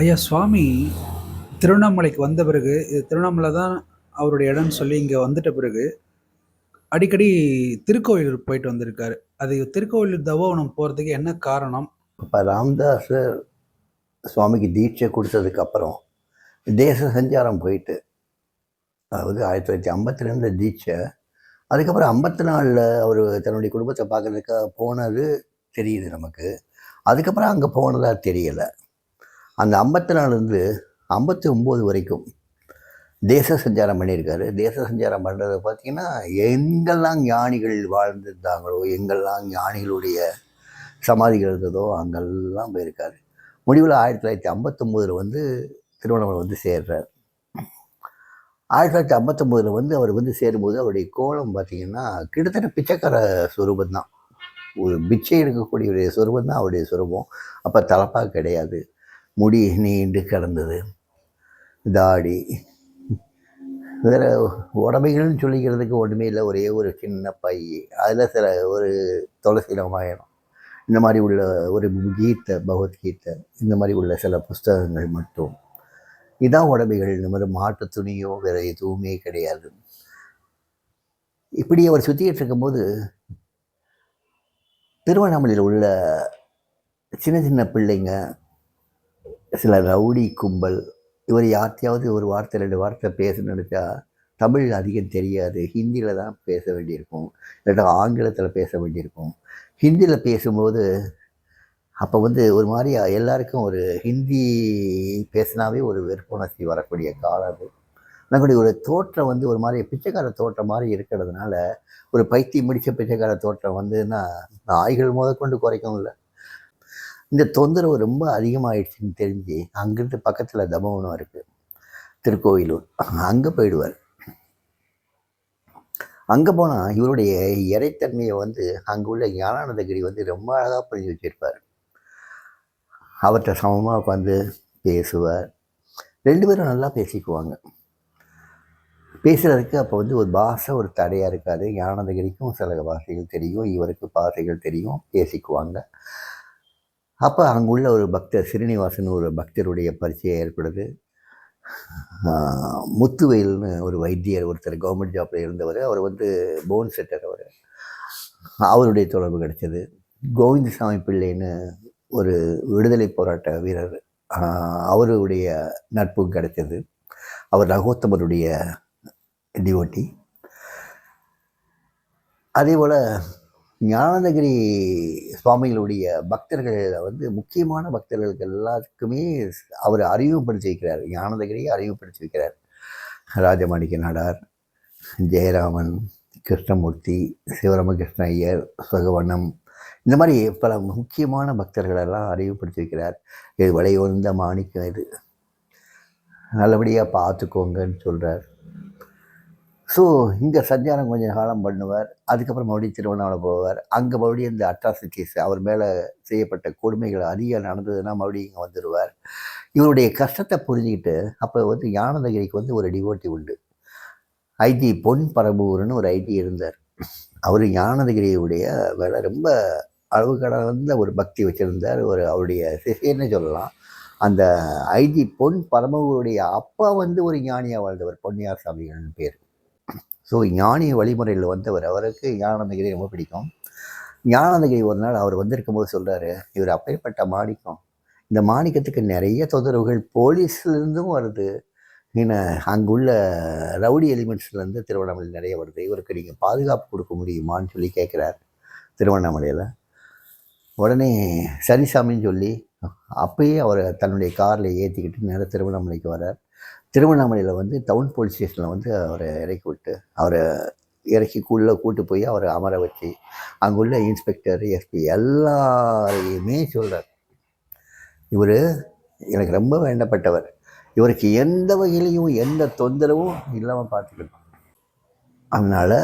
ஐயா சுவாமி திருவண்ணாமலைக்கு வந்த பிறகு இது திருவண்ணாமலை தான் அவருடைய இடம்னு சொல்லி இங்கே வந்துட்ட பிறகு அடிக்கடி திருக்கோவிலூர் போயிட்டு வந்திருக்காரு. அது திருக்கோயில் தவோவனம் போகிறதுக்கு என்ன காரணம்? இப்போ ராம்தாஸர் சுவாமிக்கு தீட்சை கொடுத்ததுக்கப்புறம் தேச சஞ்சாரம் போயிட்டு அதாவது ஆயிரத்தி தொள்ளாயிரத்தி ஐம்பத்தி ரெண்டில் தீட்சை அதுக்கப்புறம் ஐம்பத்தி நாலில் அவர் தன்னுடைய குடும்பத்தை பார்க்கறதுக்காக போனது தெரியுது நமக்கு. அதுக்கப்புறம் அங்கே போனதாக தெரியலை. அந்த ஐம்பத்தி நாலுலேருந்து ஐம்பத்தி ஒம்பது வரைக்கும் தேச சஞ்சாரம் பண்ணியிருக்காரு. தேச சஞ்சாரம் பண்ணுறது பார்த்தீங்கன்னா எங்கெல்லாம் ஞானிகள் வாழ்ந்திருந்தாங்களோ எங்கெல்லாம் ஞானிகளுடைய சமாதிகள் இருந்ததோ அங்கெல்லாம் போயிருக்காரு. முடிவில் ஆயிரத்தி தொள்ளாயிரத்தி ஐம்பத்தொம்போதில் வந்து திருவண்ணாமலை வந்து சேர்றார். ஆயிரத்தி தொள்ளாயிரத்தி ஐம்பத்தொம்போதில் வந்து அவர் வந்து சேரும்போது அவருடைய கோலம் பார்த்தீங்கன்னா கிட்டத்தட்ட பிச்சைக்கார சுரூபம் தான் ஒரு பிச்சை எடுக்கக்கூடிய ஒரு சுரூபம் தான் அவருடைய சுரூபம். அப்போ தலப்பாக கிடையாது. முடி நீண்டு கிடந்தது. தாடி. வேறு உடமைகள்னு சொல்லிக்கிறதுக்கு ஒன்றுமே இல்லை. ஒரே ஒரு சின்ன பை. அதில் சில ஒரு துளசி ராமாயணம். இந்த மாதிரி உள்ள ஒரு கீதை பகவத்கீதை இந்த மாதிரி உள்ள சில புஸ்தகங்கள் மட்டும். இதான் உடமைகள். இந்த மாதிரி மாட்டு துணியோ வேறு எதுவுமே கிடையாது. இப்படி அவர் சுற்றிக்கிட்டு இருக்கும்போது திருவண்ணாமலையில் உள்ள சின்ன சின்ன பிள்ளைங்க சில ரவுடி கும்பல் இவர் யார்த்தையாவது ஒரு வார்த்தை ரெண்டு வார்த்தை பேசணும்னு நினச்சா தமிழ் அதிகம் தெரியாது. ஹிந்தியில் தான் பேச வேண்டியிருக்கும். இல்லாட்டா ஆங்கிலத்தில் பேச வேண்டியிருக்கும். ஹிந்தியில் பேசும்போது அப்போ வந்து ஒரு மாதிரி எல்லாருக்கும் ஒரு ஹிந்தி பேசினாவே ஒரு வெறுப்புணர்ச்சி வரக்கூடிய காலம் அது. நம்மளுடைய ஒரு தோற்றம் வந்து ஒரு மாதிரி பிச்சைக்கார தோற்றம் மாதிரி இருக்கிறதுனால ஒரு பைத்தியம் முடித்த பிச்சைக்கார தோற்றம் வந்துன்னா நாய்கள் முதற்கொண்டு குறைக்கும் இல்லை இந்த தொந்தரவு ரொம்ப அதிகமாகிடுச்சின்னு தெரிஞ்சு அங்கிருந்து பக்கத்தில் தமவனம் இருக்குது திருக்கோவிலூர் அங்கே போயிடுவார். அங்கே போனால் இவருடைய இறைத்தன்மையை வந்து அங்கே உள்ள ஞானானந்தகிரி வந்து ரொம்ப அழகாக புரிஞ்சு வச்சுருப்பார். அவர்கிட்ட சமமாக உட்காந்து பேசுவார். ரெண்டு பேரும் நல்லா பேசிக்குவாங்க. பேசுகிறதுக்கு அப்போ வந்து ஒரு பாஷை ஒரு தடையாக இருக்காது. ஞானந்தகிரிக்கும் சில பாஷைகள் தெரியும் இவருக்கு பாஷைகள் தெரியும் பேசிக்குவாங்க. அப்போ அங்குள்ள ஒரு பக்தர் ஸ்ரீனிவாசன் ஒரு பக்தருடைய பரிச்சயம் ஏற்படுது. முத்துவெயில்னு ஒரு வைத்தியர் ஒருத்தர் கவர்மெண்ட் ஜாப்பில் இருந்தவர். அவர் வந்து போன் செட்டர் அவர். அவருடைய தொடர்பு கிடைச்சது. கோவிந்தசாமி பிள்ளைன்னு ஒரு விடுதலை போராட்ட வீரர் அவருடைய நட்பும் கிடைச்சது அவர் ரகோத்தமருடைய டிஓட்டி அதே போல் ஞானந்தகிரி சுவாமிகளுடைய பக்தர்கள் வந்து முக்கியமான பக்தர்களுக்கு எல்லாத்துக்குமே அவர் அறிமுகப்படுத்தி வைக்கிறார். ஞானந்தகிரியை அறிமுகப்படுத்தி வைக்கிறார். ராஜமாணிக்க நாடார் ஜெயராமன் கிருஷ்ணமூர்த்தி சிவராமகிருஷ்ண ஐயர் சுகவனம் இந்த மாதிரி பல முக்கியமான பக்தர்களெல்லாம் அறிவுப்படுத்தி வைக்கிறார். இது விலையுந்த மாணிக்கம் இது நல்லபடியாக பார்த்துக்கோங்கன்னு சொல்கிறார் ஸோ இங்கே சஞ்சாரம் கொஞ்சம் காலம் பண்ணுவார். அதுக்கப்புறம் மறுபடியும் திருவண்ணாமலை போவார். அங்கே மறுபடியும் இந்த அட்ராசிட்டிஸ் அவர் மேலே செய்யப்பட்ட கொடுமைகள் அதிகம் நடந்ததுன்னா மறுபடியும் இங்கே வந்துடுவார் இவருடைய கஷ்டத்தை புரிஞ்சுக்கிட்டு அப்போ வந்து ஞானதகிரிக்கு வந்து ஒரு டிவோட்டி உண்டு. ஐடி பொன் பரம்பூர்னு ஒரு ஐடி இருந்தார். அவர் ஞானதகிரியுடைய வேலை ரொம்ப அளவு கடந்த ஒரு பக்தி வச்சுருந்தார். ஒரு அவருடைய சிஷியன்னு சொல்லலாம். அந்த ஐடி பொன் பரமகுருடைய அப்பா வந்து ஒரு ஞானியாக வாழ்ந்தவர் பொன்னியார் சாமிகள்னு பேர். ஸோ ஞானிய வழிமுறையில் வந்தவர் அவருக்கு ஞானந்தகிரி ரொம்ப பிடிக்கும். ஞானந்தகிரி ஒரு நாள் அவர் வந்திருக்கும் போது சொல்கிறாரு இவர் அப்பேற்பட்ட மாணிக்கம். இந்த மாணிக்கத்துக்கு நிறைய தொந்தரவுகள் போலீஸ்லேருந்தும் வருது. ஏன்னா அங்குள்ள ரவுடி எலிமெண்ட்ஸ்லேருந்து திருவண்ணாமலை நிறைய வருது. இவருக்கு நீங்கள் பாதுகாப்பு கொடுக்க முடியுமான்னு சொல்லி கேட்குறார் திருவண்ணாமலையில். உடனே சரிசாமின்னு சொல்லி அப்பயே அவர் தன்னுடைய காரில் ஏற்றிக்கிட்டு நேராக திருவண்ணாமலைக்கு வரார் திருவண்ணாமலையில் வந்து டவுன் போலீஸ் ஸ்டேஷனில் வந்து அவரை இறக்கி விட்டு அவரை இறக்கிக்குள்ளே கூட்டு போய் அவரை அமர வச்சு அங்குள்ள இன்ஸ்பெக்டர் எஸ்பி எல்லாரையுமே சொல்கிறார் இவர் எனக்கு ரொம்ப வேண்டப்பட்டவர். இவருக்கு எந்த வகையிலையும் எந்த தொந்தரவும் இல்லாமல் பார்த்துக்கணும் அதனால்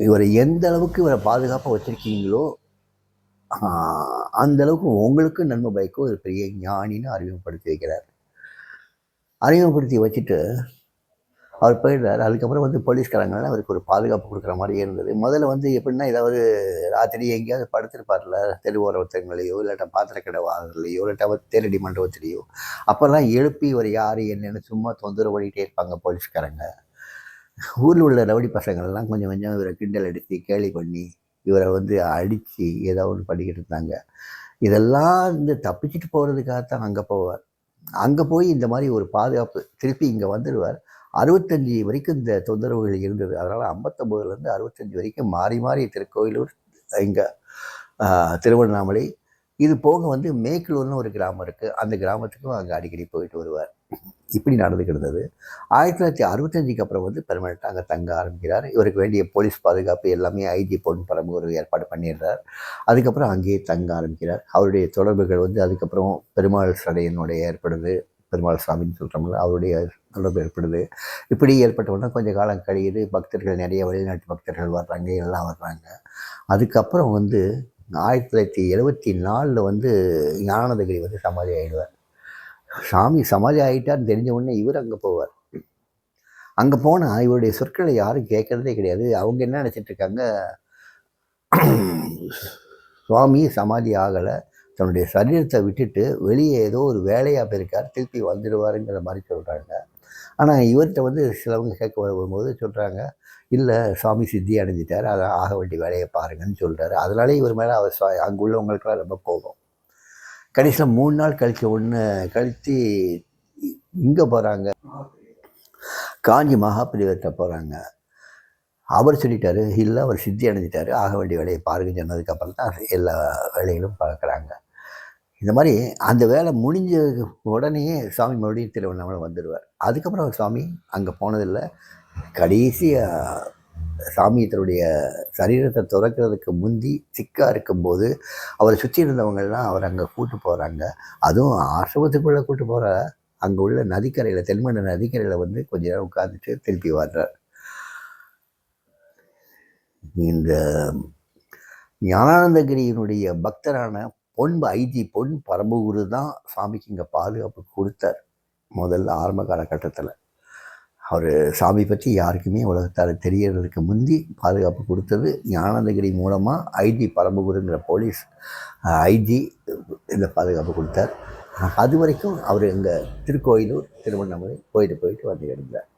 இவரை எந்த அளவுக்கு இவரை பாதுகாப்பாக வச்சுருக்கீங்களோ அந்தளவுக்கு உங்களுக்கும் உங்களுக்கு நன்மை பயக்கும் ஒரு பெரிய ஞானின்னு அறிமுகப்படுத்தி வைக்கிறார். அறிமுகப்படுத்தி வச்சுட்டு அவர் போயிடுறாரு. அதுக்கப்புறம் வந்து போலீஸ்காரங்களால் அவருக்கு ஒரு பாதுகாப்பு கொடுக்குற மாதிரி இருந்தது. முதல்ல வந்து எப்படின்னா ஏதாவது ராத்திரி எங்கேயாவது படுத்திருப்பார்ல தெருவோரத்தங்களையோ இல்லாட்டா பாத்திரக்கடை வாங்கலையோ இல்லாட்டா தேரடி மண்டபத்திலையோ. அப்போல்லாம் எழுப்பி இவர் யார் என்னென்னு சும்மா தொந்தரவு பண்ணிகிட்டே இருப்பாங்க போலீஸ்காரங்க. ஊரில் உள்ள ரவுடி பசங்கள்லாம் கொஞ்சம் கொஞ்சம் இவரை கிண்டல் அடித்து கேலி பண்ணி இவரை வந்து அடித்து ஏதோ ஒன்று பண்ணிக்கிட்டு இருந்தாங்க. இதெல்லாம் இந்த தப்பிச்சுட்டு போகிறதுக்காகத்தான் அங்கே போவார். அங்கே போய் இந்த மாதிரி ஒரு பாதுகாப்பு திருப்பி இங்கே வந்துடுவார். அறுபத்தஞ்சி வரைக்கும் இந்த தொந்தரவுகள் இருந்தது. அதனால் ஐம்பத்தொம்போதுலேருந்து அறுபத்தஞ்சி வரைக்கும் மாறி மாறி திருக்கோயிலூர் இங்கே திருவண்ணாமலை இது போக வந்து மேக்கலூர்னு ஒரு கிராமம் இருக்குது அந்த கிராமத்துக்கும் அங்கே அடிக்கடி போயிட்டு வருவார். இப்படி நடந்துக்கிட்டு கிடந்தது ஆயிரத்தி தொள்ளாயிரத்தி அறுபத்தஞ்சுக்கு அப்புறம் வந்து பெர்மனெண்ட்டாக அங்கே தங்க ஆரம்பிக்கிறார். இவருக்கு வேண்டிய போலீஸ் பாதுகாப்பு எல்லாமே ஐஜி பொன் பரம்பு ஒரு ஏற்பாடு பண்ணிடுறார். அதுக்கப்புறம் அங்கேயே தங்க ஆரம்பிக்கிறார். அவருடைய தொடர்புகள் வந்து அதுக்கப்புறம் பெருமாள் சடையனுடைய ஏற்படுது. பெருமாள் சாமின்னு சொல்கிறோம்ல அவருடைய தொடர்பு ஏற்படுது. இப்படி ஏற்பட்டவுடனே கொஞ்சம் காலம் கழியுது. பக்தர்கள் நிறைய வெளிநாட்டு பக்தர்கள் வர்றாங்க எல்லாம் வர்றாங்க. அதுக்கப்புறம் வந்து ஆயிரத்தி தொள்ளாயிரத்தி எழுபத்தி நாலில் வந்து ஞானதகிரி வந்து சமாதி ஆகிடுவார் சாமி சமாதி ஆகிட்டார்னு தெரிஞ்ச உடனே இவர் அங்கே போவார். அங்கே போனால் இவருடைய சொற்களை யாரும் கேட்குறதே கிடையாது. அவங்க என்ன நினச்சிட்டு இருக்காங்க? சுவாமி சமாதி ஆகலை. தன்னுடைய சரீரத்தை விட்டுட்டு வெளியே ஏதோ ஒரு வேலையாக போயிருக்கார். திருப்பி வந்துடுவாருங்கிற மாதிரி சொல்கிறாங்க ஆனால் இவர்கிட்ட வந்து சிலவங்க கேட்க வரும்போது சொல்கிறாங்க இல்லை சுவாமி சித்தி அடைஞ்சிட்டார் அதை ஆக வேண்டிய வேலையை பாருங்கன்னு சொல்கிறாரு அதனாலே இவர் மேலே அவர் சுவா அங்கே உள்ளவங்களுக்கெல்லாம் ரொம்ப கோபம். கடைசியில் மூணு நாள் கழிச்ச ஒன்று கழித்து இங்கே போகிறாங்க காஞ்சி மகாபிரிவர்கிட்ட போகிறாங்க அவர் சொல்லிட்டாரு இல்லை அவர் சித்தி அடைஞ்சிட்டாரு ஆக வேண்டிய வேலையை பாருங்க சொன்னதுக்கப்புறம் தான் எல்லா வேலைகளும் பார்க்குறாங்க. இந்த மாதிரி அந்த வேலை முடிஞ்ச உடனே சாமி மறுபடியும் திருவண்ணாமலை வந்துடுவார் அதுக்கப்புறம் அவர் சாமி அங்கே போனதில்லை. கடைசியாக சாமி தன்னுடைய சரீரத்தை துறக்கிறதுக்கு முந்தி சிக்காக இருக்கும்போது அவரை சுற்றி இருந்தவங்கெல்லாம் அவர் அங்கே கூட்டு போகிறாங்க அதுவும் ஆசிரமத்துக்குள்ளே கூட்டு போகிற அங்கே உள்ள நதிக்கரையில் தென்மண்ட நதிக்கரையில் வந்து கொஞ்ச நேரம் உட்காந்துட்டு திருப்பி வர்றார். இந்த ஞானானந்தகிரியினுடைய பக்தரான பொன் ஐஜி பொன் பரமகுரு தான் சாமிக்கு இங்கே பாதுகாப்பு கொடுத்தார் முதல்ல ஆரம்ப காலகட்டத்தில். அவர் சாமி பற்றி யாருக்குமே உலகத்தால் தெரியறதுக்கு முந்தி பாதுகாப்பு கொடுத்தது ஞானந்தகிரி மூலமாக ஐஜி பரம்புகுருங்கிற போலீஸ் ஐஜி இந்த பாதுகாப்பு கொடுத்தார். அது வரைக்கும் அவர் எங்கள் திருக்கோயிலூர் திருவண்ணாமலை போயிட்டு போயிட்டு வந்து இருந்தார்